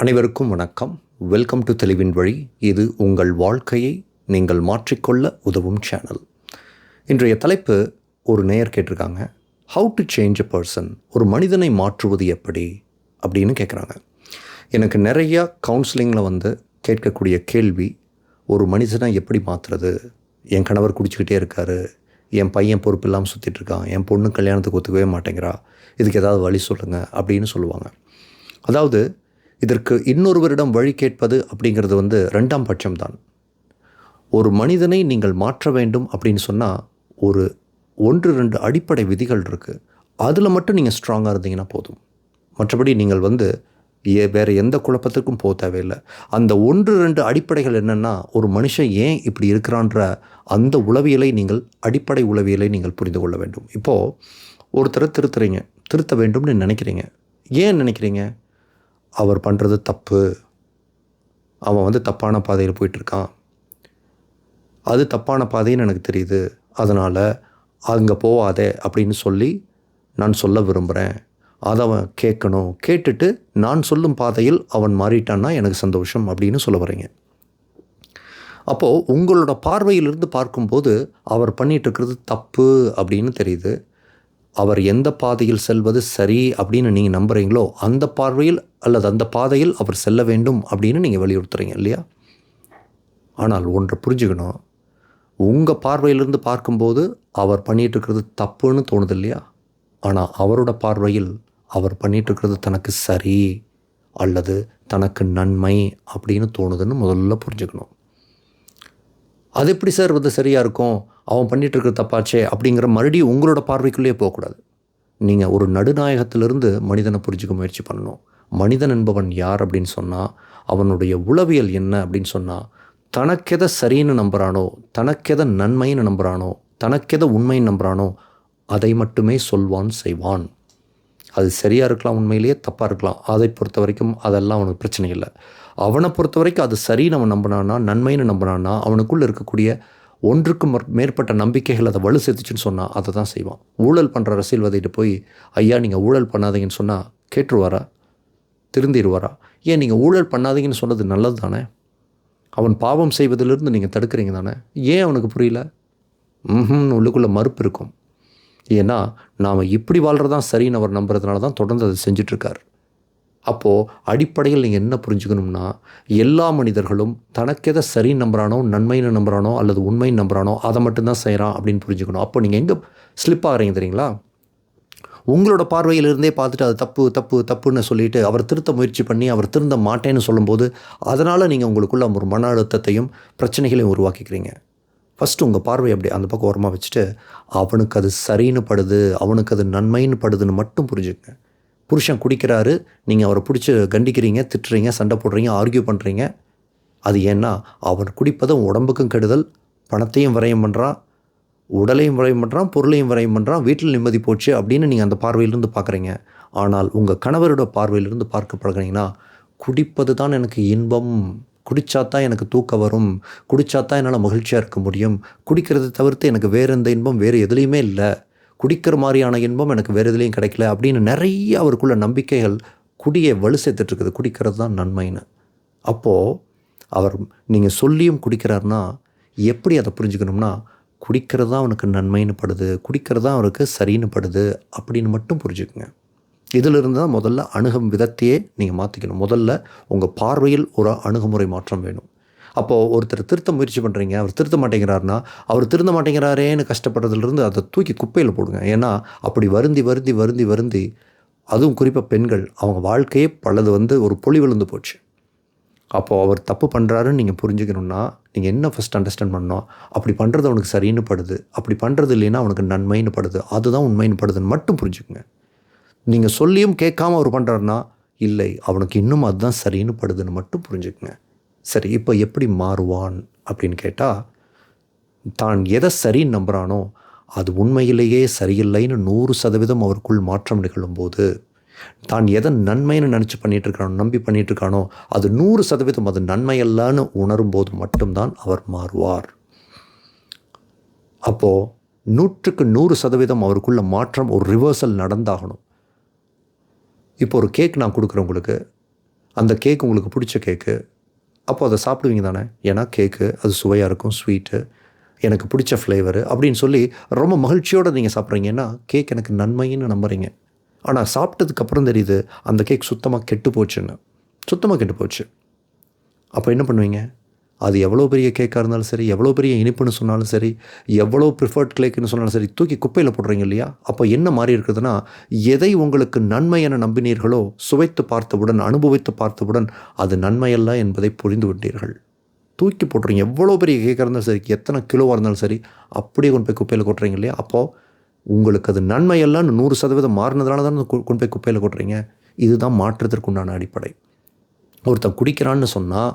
அனைவருக்கும் வணக்கம். Welcome to தெளிவின் வழி இது உங்கள் வாழ்க்கையை நீங்கள் மாற்றிக்கொள்ள உதவும் சேனல் இன்றைய தலைப்பு ஒரு நேயர் கேட்டிருக்காங்க. How to change a person ஒரு மனிதனை மாற்றுவது எப்படி? அப்படின்னு கேட்குறாங்க. எனக்கு நிறையா கவுன்சிலிங்கில் வந்து கேட்கக்கூடிய கேள்வி ஒரு மனிதனை எப்படி மாற்றுறது என் கணவர் குடிச்சிக்கிட்டே இருக்காரு. என் பையன் பொறுப்பு இல்லாமல் சுற்றிட்டு இருக்கான். என் பொண்ணு கல்யாணத்துக்கு ஒத்துக்கவே மாட்டேங்கிறா. இதுக்கு ஏதாவது வழி சொல்லுங்கள் அப்படின்னு சொல்லுவாங்க. அதாவது இதற்கு இன்னொருவரிடம் வழி கேட்பது அப்படிங்கிறது வந்து ரெண்டாம் பட்சம்தான். ஒரு மனிதனை நீங்கள் மாற்ற வேண்டும் அப்படின்னு சொன்னால் ஒரு ஒன்று ரெண்டு அடிப்படை விதிகள் இருக்குது அதில் மட்டும் நீங்கள் ஸ்ட்ராங்காக இருந்தீங்கன்னா போதும். மற்றபடி நீங்கள் வந்து ஏ வேறு எந்த குழப்பத்துக்கும் போக தேவையில்லை. அந்த ஒன்று ரெண்டு அடிப்படைகள் என்னென்னா ஒரு மனுஷன் ஏன் இப்படி இருக்கிறான்ற அந்த உளவியலை நீங்கள் அடிப்படை உளவியலை நீங்கள் புரிந்து கொள்ள வேண்டும். இப்போது ஒருத்தரை திருத்துறீங்க. திருத்த வேண்டும்னு நினைக்கிறீங்க. ஏன் நினைக்கிறீங்க? அவர் பண்ணுறது தப்பு. அவன் வந்து தப்பான பாதையில் போயிட்டுருக்கான். அது தப்பான பாதைன்னு எனக்கு தெரியுது. அதனால் அங்கே போகாதே அப்படின்னு சொல்லி நான் சொல்ல விரும்புகிறேன் அதை அவன் கேட்கணும். கேட்டுட்டு நான் சொல்லும் பாதையில் அவன் மாறிட்டான்னா எனக்கு சந்தோஷம் அப்படின்னு சொல்ல வரீங்க அப்போது உங்களோட பார்வையிலிருந்து பார்க்கும்போது அவர் பண்ணிகிட்ருக்கிறது தப்பு அப்படின்னு தெரியுது. அவர் எந்த பாதையில் செல்வது சரி அப்படின்னு நீங்கள் நம்புகிறீங்களோ அந்த பார்வையில் அல்லது அந்த பாதையில் அவர் செல்ல வேண்டும் அப்படின்னு நீங்கள் வலியுறுத்துறீங்க இல்லையா? ஆனால் ஒன்றை புரிஞ்சுக்கணும். உங்கள் பார்வையிலிருந்து பார்க்கும்போது அவர் பண்ணிகிட்ருக்கிறது இருக்கிறது தப்புன்னு தோணுது இல்லையா? ஆனால் அவரோட பார்வையில் அவர் பண்ணிகிட்ருக்கிறது இருக்கிறது தனக்கு சரி அல்லது தனக்கு நன்மை அப்படின்னு தோணுதுன்னு முதல்ல புரிஞ்சுக்கணும். அது எப்படி சார் வந்து சரியாக இருக்கும்? அவன் பண்ணிட்டு இருக்கிற தப்பாச்சே அப்படிங்கிற மறுபடியும் உங்களோட பார்வைக்குள்ளேயே போகக்கூடாது. நீங்கள் ஒரு நடுநாயகத்திலிருந்து மனிதனை புரிஞ்சுக்க முயற்சி பண்ணணும். மனிதன் என்பவன் யார் அப்படின்னு சொன்னால் அவனுடைய உளவியல் என்ன அப்படின்னு சொன்னால் தனக்கெதை சரின்னு நம்புகிறானோ தனக்கெதை நன்மைன்னு நம்புகிறானோ தனக்கெதை உண்மைன்னு நம்புகிறானோ அதை மட்டுமே சொல்வான் செய்வான். அது சரியாக இருக்கலாம் உண்மையிலேயே தப்பாக இருக்கலாம். அதை பொறுத்த வரைக்கும் அதெல்லாம் அவனுக்கு பிரச்சனை இல்லை. அவனை பொறுத்த வரைக்கும் அது சரின்னு அவன் நம்பினானா நன்மைன்னு நம்பினான்னா அவனுக்குள்ளே இருக்கக்கூடிய ஒன்றுக்கு மேற்பட்ட நம்பிக்கைகள் அதை வலு சேர்த்துச்சுன்னு சொன்னால் அதை தான் செய்வான். ஊழல் பண்ணுற அரசியல்வாதிகிட்ட போய் ஐயா நீங்கள் ஊழல் பண்ணாதீங்கன்னு சொன்னால் கேட்டுருவாரா? திருந்திடுவாரா? ஏன் நீங்கள் ஊழல் பண்ணாதீங்கன்னு சொன்னது நல்லது தானே? அவன் பாவம் செய்வதிலிருந்து நீங்கள் தடுக்கிறீங்க தானே? ஏன் அவனுக்கு புரியல? ம் உள்ளுக்குள்ளே மறுப்பு இருக்கும். ஏன்னா நாம் இப்படி வாழ்கிறதான் சரின்னு அவர் நம்புறதுனால தான் தொடர்ந்து அதை செஞ்சிட்ருக்கார். அப்போது அடிப்படையில் நீங்கள் என்ன புரிஞ்சுக்கணும்னா எல்லா மனிதர்களும் தனக்கெதை சரி நம்புகிறானோ நன்மைன்னு நம்புகிறானோ அல்லது உண்மைன்னு நம்புகிறானோ அதை மட்டும்தான் செய்கிறான் அப்படின்னு புரிஞ்சுக்கணும். அப்போ நீங்கள் எங்கே ஸ்லிப் ஆகிறீங்க தெரியுங்களா? உங்களோட பார்வையிலிருந்தே பார்த்துட்டு அது தப்பு தப்பு தப்புன்னு சொல்லிட்டு அவர் திருத்த முயற்சி பண்ணி அவர் திருந்த மாட்டேன்னு சொல்லும்போது அதனால் நீங்கள் உங்களுக்குள்ள ஒரு மன அழுத்தத்தையும் பிரச்சனைகளையும் உருவாக்கிக்கிறீங்க. ஃபஸ்ட்டு உங்கள் பார்வை அப்படி அந்த பக்கம் ஓரமாக வச்சுட்டு அவனுக்கு அது சரின்னு படுது அவனுக்கு அது நன்மைன்னு படுதுன்னு மட்டும் புரிஞ்சுக்கங்க. புருஷன் குடிக்கிறாரு நீங்கள் அவரை பிடிச்சி கண்டிக்கிறீங்க திட்டுறீங்க சண்டை போடுறீங்க ஆர்கியூ பண்ணுறீங்க அது ஏன்னா அவன் குடிப்பதும் உடம்புக்கும் கெடுதல் பணத்தையும் விரயம் பண்ணுறான் உடலையும் வரையும் பண்ணுறான் பொருளையும் விரயம் பண்ணுறான் வீட்டில் நிம்மதி போச்சு அப்படின்னு நீங்கள் அந்த பார்வையிலிருந்து பார்க்குறீங்க. ஆனால் உங்கள் கணவரோட பார்வையிலிருந்து பார்க்க பழகிறீங்கன்னா குடிப்பது தான் எனக்கு இன்பம். குடித்தா தான் எனக்கு தூக்கம் வரும். குடித்தா தான் என்னால் மகிழ்ச்சியாக இருக்க முடியும். குடிக்கிறதை தவிர்த்து எனக்கு வேறு எந்த இன்பம் வேறு எதுலேயுமே இல்லை. குடிக்கிற மாதிரியான இன்பம் எனக்கு வேறு எதுலேயும் கிடைக்கல அப்படின்னு நிறைய அவருக்குள்ள நம்பிக்கைகள் குடியை வலு சேர்த்துட்ருக்குது குடிக்கிறது தான் நன்மைன்னு. அப்போது அவர் நீங்கள் சொல்லியும் குடிக்கிறாருன்னா எப்படி அதை புரிஞ்சுக்கணும்னா குடிக்கிறது தான் அவனுக்கு நன்மைன்னு படுது குடிக்கிறது தான் அவனுக்கு சரின்னு படுது அப்படின்னு மட்டும் புரிஞ்சுக்குங்க. இதிலிருந்து தான் முதல்ல அணுகும் விதத்தையே நீங்கள் மாற்றிக்கணும் முதல்ல உங்கள் பார்வையில் ஒரு அணுகுமுறை மாற்றம் வேணும். அப்போது ஒருத்தர் திருத்த முயற்சி பண்ணுறீங்க அவர் திருத்த மாட்டேங்கிறாருன்னா அவர் திருந்த மாட்டேங்கிறாரேன்னு கஷ்டப்படுறதுலேருந்து அதை தூக்கி குப்பையில் போடுங்க. ஏன்னா அப்படி வருந்தி வருந்தி வருந்தி வருந்தி அதுவும் குறிப்பாக பெண்கள் அவங்க வாழ்க்கையே பலது வந்து ஒரு பொலி விழுந்து போச்சு. அப்போது அவர் தப்பு பண்ணுறாருன்னு நீங்கள் புரிஞ்சுக்கணுன்னா நீங்கள் என்ன ஃபஸ்ட் அண்டர்ஸ்டாண்ட் பண்ணணும்? அப்படி பண்ணுறது அவனுக்கு சரின்னு படுது. அப்படி பண்ணுறது இல்லைன்னா அவனுக்கு நன்மைன்னு படுது. அதுதான் உண்மைன்னு படுதுன்னு மட்டும் புரிஞ்சுக்குங்க. நீங்கள் சொல்லியும் கேட்காம அவர் பண்ணுறாருன்னா இல்லை அவனுக்கு இன்னும் அதுதான் சரின்னு படுதுன்னு மட்டும் புரிஞ்சுக்குங்க. சரி இப்போ எப்படி மாறுவான் அப்படின்னு கேட்டால் தான் எதை சரின்னு நம்புகிறானோ அது உண்மையிலேயே சரியில்லைன்னு நூறு சதவீதம் அவருக்குள் மாற்றம் நிகழும்போது தான் எதை நன்மைன்னு நினச்சி பண்ணிகிட்டு இருக்கானோ நம்பி பண்ணிகிட்டு இருக்கானோ அது நூறு சதவீதம் அது நன்மையல்லான்னு உணரும்போது மட்டும்தான் அவர் மாறுவார். அப்போது நூற்றுக்கு நூறு சதவீதம் அவருக்குள்ள மாற்றம் ஒரு ரிவர்சல் நடந்தாகணும். இப்போ ஒரு கேக் நான் கொடுக்குறேன் உங்களுக்கு. அந்த கேக் உங்களுக்கு பிடிச்ச கேக்கு அப்போ அதை சாப்பிடுவீங்க தானே? ஏன்னா கேக்கு அது சுவையாக இருக்கும் ஸ்வீட்டு எனக்கு பிடிச்ச ஃப்ளேவரு அப்படின்னு சொல்லி ரொம்ப மகிழ்ச்சியோடு நீங்கள் சாப்பிட்றீங்கன்னா கேக் எனக்கு நன்மைன்னு நம்புறீங்க. ஆனால் சாப்பிட்டதுக்கப்புறம் தெரியுது அந்த கேக் சுத்தமாக கெட்டு போச்சுன்னு. சுத்தமாக கெட்டு போச்சு. அப்போ என்ன பண்ணுவீங்க? அது எவ்வளோ பெரிய கேக்காக இருந்தாலும் சரி எவ்வளோ பெரிய இனிப்புன்னு சொன்னாலும் சரி எவ்வளோ ப்ரிஃபர்ட் கேக்குன்னு சொன்னாலும் சரி தூக்கி குப்பையில் போடுறீங்க இல்லையா? அப்போ என்ன மாறி இருக்குதுன்னா எதை உங்களுக்கு நன்மை என நம்பினீர்களோ சுவைத்து பார்த்தவுடன் அனுபவித்து பார்த்தவுடன் அது நன்மையல்ல என்பதை புரிந்து விட்டீர்கள் தூக்கி போட்டுறீங்க எவ்வளோ பெரிய கேக்காக இருந்தாலும் சரி எத்தனை கிலோவாக இருந்தாலும் சரி அப்படியே கொண்டு போய் குப்பையில் கொட்டுறீங்க இல்லையா? அப்போது உங்களுக்கு அது நன்மையெல்லாம் நூறு சதவீதம் மாறினதுனால தான் கொண்டு போய் குப்பையில் கொட்டுறீங்க? இதுதான் மாற்றத்திற்குண்டான அடிப்படை. ஒருத்தன் குடிக்கிறான்னு சொன்னால்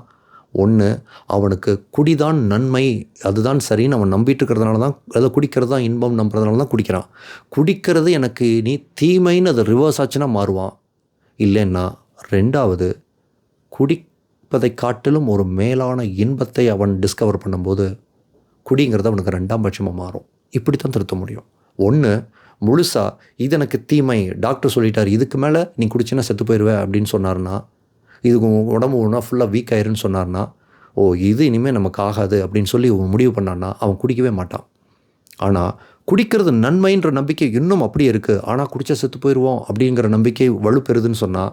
ஒன்று அவனுக்கு குடிதான் நன்மை அதுதான் சரின்னு அவன் நம்பிட்டு இருக்கிறதுனால தான் அதை குடிக்கிறது தான் இன்பம் நம்புறதுனால தான் குடிக்கிறான். குடிக்கிறது எனக்கு நீ தீமைன்னு அது ரிவர்ஸ் ஆச்சுன்னா மாறுவான். இல்லைன்னா ரெண்டாவது குடிப்பதை காட்டிலும் ஒரு மேலான இன்பத்தை அவன் டிஸ்கவர் பண்ணும்போது குடிங்கிறது அவனுக்கு ரெண்டாம் பட்சமாக மாறும். இப்படி தான் திருத்த முடியும். ஒன்று முழுசாக இது எனக்கு தீமை டாக்டர் சொல்லிட்டார் இதுக்கு மேலே நீ குடிச்சின்னா செத்து போயிடுவே அப்படின்னு சொன்னார்னா இதுக்கு உடம்பு ஒன்றா ஃபுல்லாக வீக் ஆயிருன்னு சொன்னார்னா ஓ இது இனிமேல் நமக்கு ஆகாது அப்படின்னு சொல்லி முடிவு பண்ணான்னா அவன் குடிக்கவே மாட்டான். ஆனால் குடிக்கிறது நன்மைன்ற நம்பிக்கை இன்னும் அப்படியே இருக்குது ஆனால் குடித்தா செத்து போயிடுவோம் அப்படிங்கிற நம்பிக்கை வலுப்பெறுதுன்னு சொன்னால்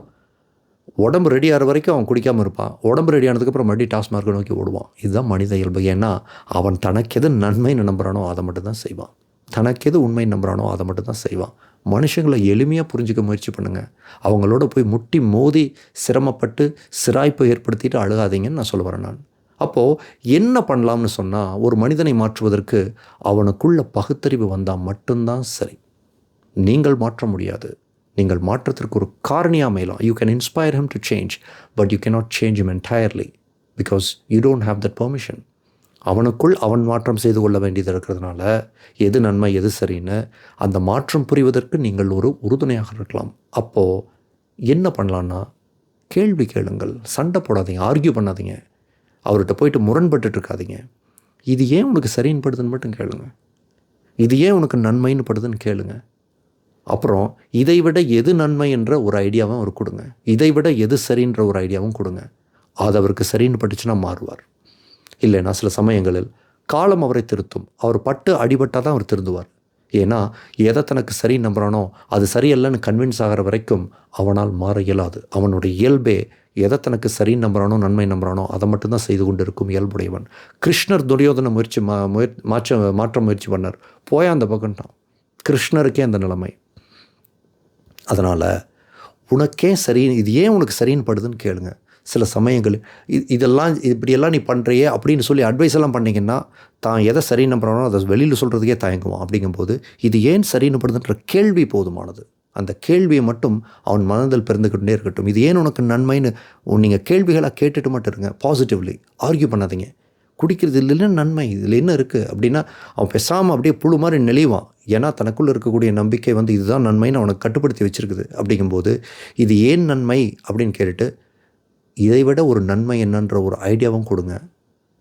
உடம்பு ரெடி ஆகிற வரைக்கும் அவன் குடிக்காமல் இருப்பான். உடம்பு ரெடி ஆனதுக்கப்புறம் மறுபடியும் டாஸ்மார்க்கை நோக்கி ஓடுவான். இதுதான் மனித இயல்பு. ஏன்னா அவன் தனக்கு எது நன்மைன்னு நம்புறானோ அதை மட்டும் தான் செய்வான். தனக்கு எது உண்மை நம்புறானோ அதை மட்டும் தான் செய்வான். மனுஷங்களை எளிமையாக புரிஞ்சிக்க முயற்சி பண்ணுங்கள் அவங்களோட போய் முட்டி மோதி சிரமப்பட்டு சிராய்ப்பை ஏற்படுத்திட்டு அழுகாதீங்கன்னு நான் சொல்ல வரேன் நான். அப்போது என்ன பண்ணலாம்னு சொன்னால் ஒரு மனிதனை மாற்றுவதற்கு அவனுக்குள்ள பகுத்தறிவு வந்தால் மட்டும்தான் சரி. நீங்கள் மாற்ற முடியாது. நீங்கள் மாற்றத்திற்கு ஒரு காரணியாக அமையலாம். You can inspire him to change but you cannot change him entirely because you don't have that permission அவனுக்குள் அவன் மாற்றம் செய்து கொள்ள வேண்டியது இருக்கிறதுனால எது நன்மை எது சரின்னு அந்த மாற்றம் புரிவதற்கு நீங்கள் ஒரு உறுதுணையாக இருக்கலாம். அப்போது என்ன பண்ணலான்னா கேள்வி கேளுங்கள். சண்டை போடாதீங்க ஆர்கியூ பண்ணாதீங்க. அவர்கிட்ட போயிட்டு முரண்பட்டு இருக்காதீங்க. இது ஏன் உனக்கு சரின்னு படுதுன்னு மட்டும் கேளுங்க. இது ஏன் உனக்கு நன்மைன்னு படுதுன்னு கேளுங்க. அப்புறம் இதை விட எது நன்மை என்ற ஒரு ஐடியாவும் அவர் கொடுங்க. இதை விட எது சரின்ற ஒரு ஐடியாவும் கொடுங்க. அது அவருக்கு சரின்னு பட்டுச்சுன்னா மாறுவார். இல்லைன்னா சில சமயங்களில் காலம் அவரை திருத்தும். அவர் பட்டு அடிபட்டால் தான் அவர் திருந்துவார். ஏன்னா எதை தனக்கு சரி நம்புறானோ அது சரியல்லன்னு கன்வின்ஸ் ஆகிற வரைக்கும் அவனால் மாற இயலாது. அவனுடைய இயல்பே எதை தனக்கு சரி நம்புறானோ நன்மை நம்புறானோ அதை மட்டும்தான் செய்து கொண்டு இருக்கும் இயல்புடையவன். கிருஷ்ணர் துரியோதன முயற்சி மா முயற் மாற்ற மாற்ற முயற்சி பண்ணார். போயா அந்த பக்கம்ட்டான் கிருஷ்ணருக்கே அந்த நிலைமை. அதனால் உனக்கே சரி இது ஏன் உனக்கு சரின்னு படுதுன்னு கேளுங்க. சில சமயங்கள். இது இதெல்லாம் இப்படியெல்லாம் நீ பண்ணுறியே அப்படின்னு சொல்லி அட்வைஸ் எல்லாம் பண்ணிங்கன்னா தான் எதை சரி நம்புறானோ அதை வெளியில் சொல்கிறதுக்கே தயங்குவான். அப்படிங்கும்போது இது ஏன் சரி படுதுன்ற கேள்வி போதுமானது. அந்த கேள்வியை மட்டும் அவன் மனதில் பிறந்துக்கிட்டே இருக்கட்டும். இது ஏன் உனக்கு நன்மைன்னு நீங்கள் கேள்விகளாக கேட்டுட்டு மட்டும் இருங்க. பாசிட்டிவ்லி ஆர்கியூ பண்ணாதீங்க. குடிக்கிறது இல்லைன்னா நன்மை? இதில் என்ன இருக்குது அப்படின்னா அவன் பேசாமல் அப்படியே புழு மாதிரி நெளிவான். ஏன்னா தனக்குள்ளே இருக்கக்கூடிய நம்பிக்கை வந்து இதுதான் நன்மைன்னு அவனுக்கு கட்டுப்படுத்தி வச்சுருக்குது. அப்படிங்கும்போது இது ஏன் நன்மை? அப்படின்னு கேட்டுட்டு இதை விட ஒரு நன்மை என்னன்ற ஒரு ஐடியாவும் கொடுங்க.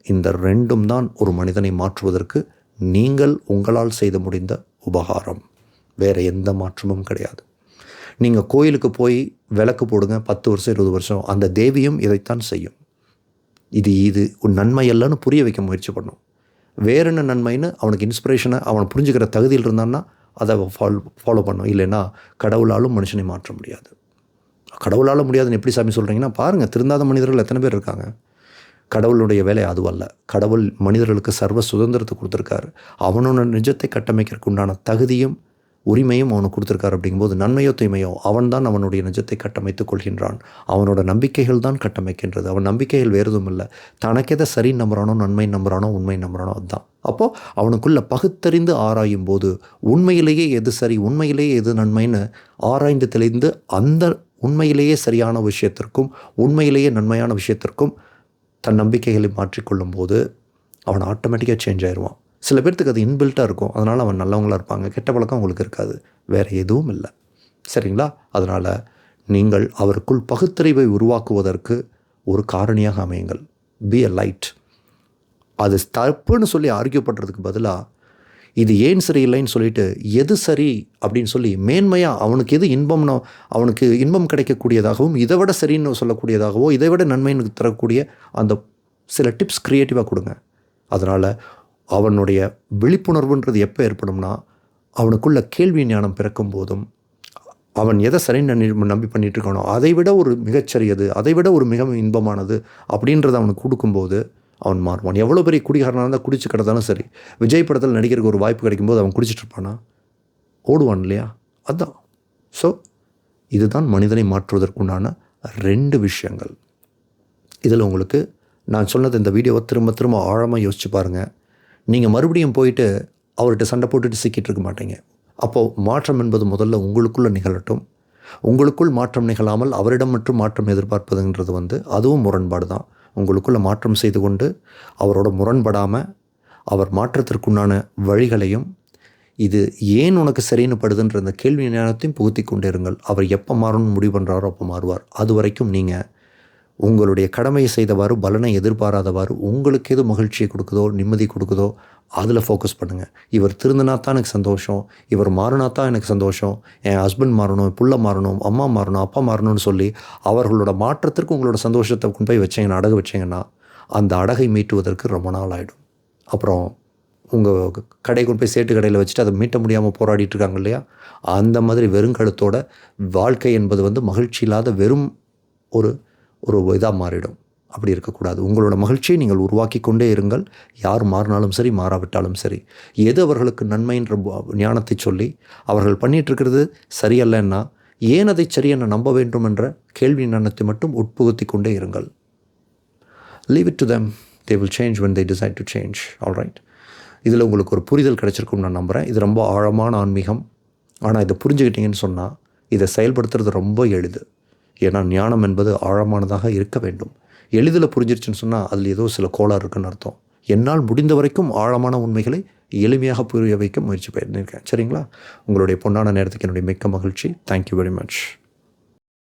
இந்த ரெண்டும் தான் ஒரு மனிதனை மாற்றுவதற்கு நீங்கள் உங்களால் செய்த முடிந்த உபகாரம். வேறு எந்த மாற்றமும் கிடையாது. நீங்கள் கோயிலுக்கு போய் விளக்கு போடுங்க பத்து வருஷம் இருபது வருஷம் அந்த தேவியும் இதைத்தான் செய்யும். இது இது நன்மை இல்லைன்னு புரிய வைக்க முயற்சி பண்ணும். வேற என்ன நன்மைன்னு அவனுக்கு இன்ஸ்பிரேஷனை அவன் புரிஞ்சுக்கிற தகுதியில் இருந்தான்னா அதை ஃபாலோ ஃபாலோ பண்ணும். இல்லைன்னா கடவுளாலும் மனுஷனை மாற்ற முடியாது. கடவுளால் முடியாதுன்னு எப்படி சாமி சொல்கிறீங்கன்னா பாருங்கள் திருந்தாத மனிதர்கள் எத்தனை பேர் இருக்காங்க? கடவுளுடைய வேலை அதுவல்ல. கடவுள் மனிதர்களுக்கு சர்வ சுதந்திரத்தை கொடுத்துருக்காரு. அவனோட நிஜத்தை கட்டமைக்கிறதுக்கு உண்டான தகுதியும் உரிமையும் அவனுக்கு கொடுத்துருக்காரு அப்படிங்கும்போது நன்மையோ தீமையோ அவன் தான் அவனுடைய நிஜத்தை கட்டமைத்துக் கொள்கின்றான். அவனோட நம்பிக்கைகள் தான் கட்டமைக்கின்றது. அவன் நம்பிக்கைகள் வேறு எதுவும் இல்லை. தனக்கெதை சரி நம்புறானோ நன்மை நம்புறானோ உண்மை நம்புறானோ அதுதான். அப்போது அவனுக்குள்ள பகுத்தறிந்து ஆராயும் போது உண்மையிலேயே எது சரி உண்மையிலேயே எது நன்மைன்னு ஆராய்ந்து தெளிந்து அந்த உண்மையிலேயே சரியான விஷயத்திற்கும் உண்மையிலேயே நன்மையான விஷயத்திற்கும் தன் நம்பிக்கைகளை மாற்றிக்கொள்ளும் போது அவன் ஆட்டோமேட்டிக்காக சேஞ்ச் ஆயிடுவான் சில பேர்த்துக்கு அது இன்பில்ட்டாக இருக்கும். அதனால் அவன் நல்லவங்களாக இருப்பாங்க. கெட்ட பழக்கம் அவங்களுக்கு இருக்காது. வேறு எதுவும் இல்லை. சரிங்களா? அதனால் நீங்கள் அவருக்குள் பகுத்தறிவை உருவாக்குவதற்கு ஒரு காரணியாக அமையுங்கள். பி அ லைட் அது தப்புன்னு சொல்லி ஆர்கியூ பண்ணுறதுக்கு பதிலாக இது ஏன் சரியில்லைன்னு சொல்லிட்டு எது சரி அப்படின்னு சொல்லி மேன்மையாக அவனுக்கு எது இன்பம்னோ அவனுக்கு இன்பம் கிடைக்கக்கூடியதாகவும் இதை விட சரின்னு சொல்லக்கூடியதாகவோ இதை விட நன்மைன்னு தரக்கூடிய அந்த சில டிப்ஸ் க்ரியேட்டிவாக கொடுங்க. அதனால் அவனுடைய விழிப்புணர்வுன்றது எப்போ ஏற்படும்னா அவனுக்குள்ள கேள்வி ஞானம் பிறக்கும் போதும் அவன் எதை சரின்னு நம்பி- நம்பி பண்ணிட்டு இருக்கானோ அதை விட ஒரு மிகச்சரியது அதை விட ஒரு மிக இன்பமானது அப்படின்றத அவனுக்கு கொடுக்கும்போது அவன் மாறுவான். எவ்வளோ பெரிய குடிகாரனாக இருந்தால் குடிச்சு கிடந்தாலும் சரி விஜய் படத்தில் நடிக்கிறதுக்கு ஒரு வாய்ப்பு கிடைக்கும்போது அவன் குடிச்சிட்டு இருப்பானா? ஓடுவான் இல்லையா? அதான். ஸோ இதுதான் மனிதனை மாற்றுவதற்குண்டான ரெண்டு விஷயங்கள். இதில் உங்களுக்கு நான் சொன்னது இந்த வீடியோவை திரும்ப திரும்ப ஆழமாக யோசிச்சு பாருங்கள் நீங்கள் மறுபடியும் போயிட்டு அவர்கிட்ட சண்டை போட்டுட்டு சிக்கிட்டு இருக்க மாட்டீங்க. அப்போது மாற்றம் என்பது முதல்ல உங்களுக்குள்ளே நிகழட்டும். உங்களுக்குள் மாற்றம் நிகழாமல் அவரிடம் மட்டும் மாற்றம் எதிர்பார்ப்பதுன்றது வந்து அதுவும் முரண்பாடு தான் உங்களுக்குள்ளே மாற்றம் செய்து கொண்டு அவரோட முரண்படாமல் அவர் மாற்றத்திற்குண்டான வழிகளையும் இது ஏன் உனக்கு சரின்னு படுதுன்ற அந்த கேள்வி ஞானத்தையும் புகுத்தி கொண்டே இருங்கள். அவர் எப்போ மாறணும்னு முடிவு பண்ணுறாரோ அப்போ மாறுவார். அது வரைக்கும் நீங்கள் உங்களுடைய கடமையை செய்தவாறு பலனை எதிர்பாராதவாறு உங்களுக்கு எது மகிழ்ச்சியை கொடுக்குதோ நிம்மதி கொடுக்குதோ அதில் ஃபோக்கஸ் பண்ணுங்கள் இவர் திருந்தினா தான் எனக்கு சந்தோஷம். இவர் மாறினா தான் எனக்கு சந்தோஷம். என் ஹஸ்பண்ட் மாறணும் என் புள்ள மாறணும் அம்மா மாறணும் அப்பா மாறணும்னு சொல்லி அவர்களோட மாற்றத்திற்கு உங்களோட சந்தோஷத்தை கொண்டு போய் வச்சீங்கன்னா அடகு வச்சீங்கன்னா அந்த அடகை மீட்டுவதற்கு ரொம்ப நாள் ஆகிடும் அப்புறம் உங்கள் கடை கொண்டு போய் சேட்டு கடையில் வச்சுட்டு அதை மீட்ட முடியாமல் போராடிட்டு இருக்காங்க இல்லையா? அந்த மாதிரி வெறுங்கழுத்தோட வாழ்க்கை என்பது வந்து மகிழ்ச்சி இல்லாத வெறும் ஒரு ஒரு இதாக மாறிடும். அப்படி இருக்கக்கூடாது. உங்களோட மகிழ்ச்சியை நீங்கள் உருவாக்கி கொண்டே இருங்கள். யார் மாறினாலும் சரி மாறாவிட்டாலும் சரி. எது அவர்களுக்கு நன்மைன்ற ஞானத்தை சொல்லி அவர்கள் பண்ணிகிட்ருக்கிறது இருக்கிறது சரியல்லன்னா ஏன் அதை சரியென நம்ப வேண்டும் என்ற கேள்வி ஞானத்தை மட்டும் உட்புகுத்தி கொண்டே இருங்கள். Leave it to them they will change when they decide to change all right இதில் உங்களுக்கு ஒரு புரிதல் கிடைச்சிருக்கும்னு நான் நம்புகிறேன் இது ரொம்ப ஆழமான ஆன்மீகம். ஆனால் இதை புரிஞ்சுக்கிட்டீங்கன்னு சொன்னால் இதை செயல்படுத்துறது ரொம்ப எளிது. ஏன்னா ஞானம் என்பது ஆழமானதாக இருக்க வேண்டும். எளிதில் புரிஞ்சிருச்சுன்னு சொன்னால் அதில் ஏதோ சில கோளாறு இருக்குன்னு அர்த்தம். என்னால் முடிந்த வரைக்கும் ஆழமான உண்மைகளை எளிமையாக புரிய வைக்க முயற்சி பண்ணியிருக்கேன். சரிங்களா? உங்களுடைய பொன்னான நேரத்துக்கு என்னுடைய மிக்க மகிழ்ச்சி. Thank you very much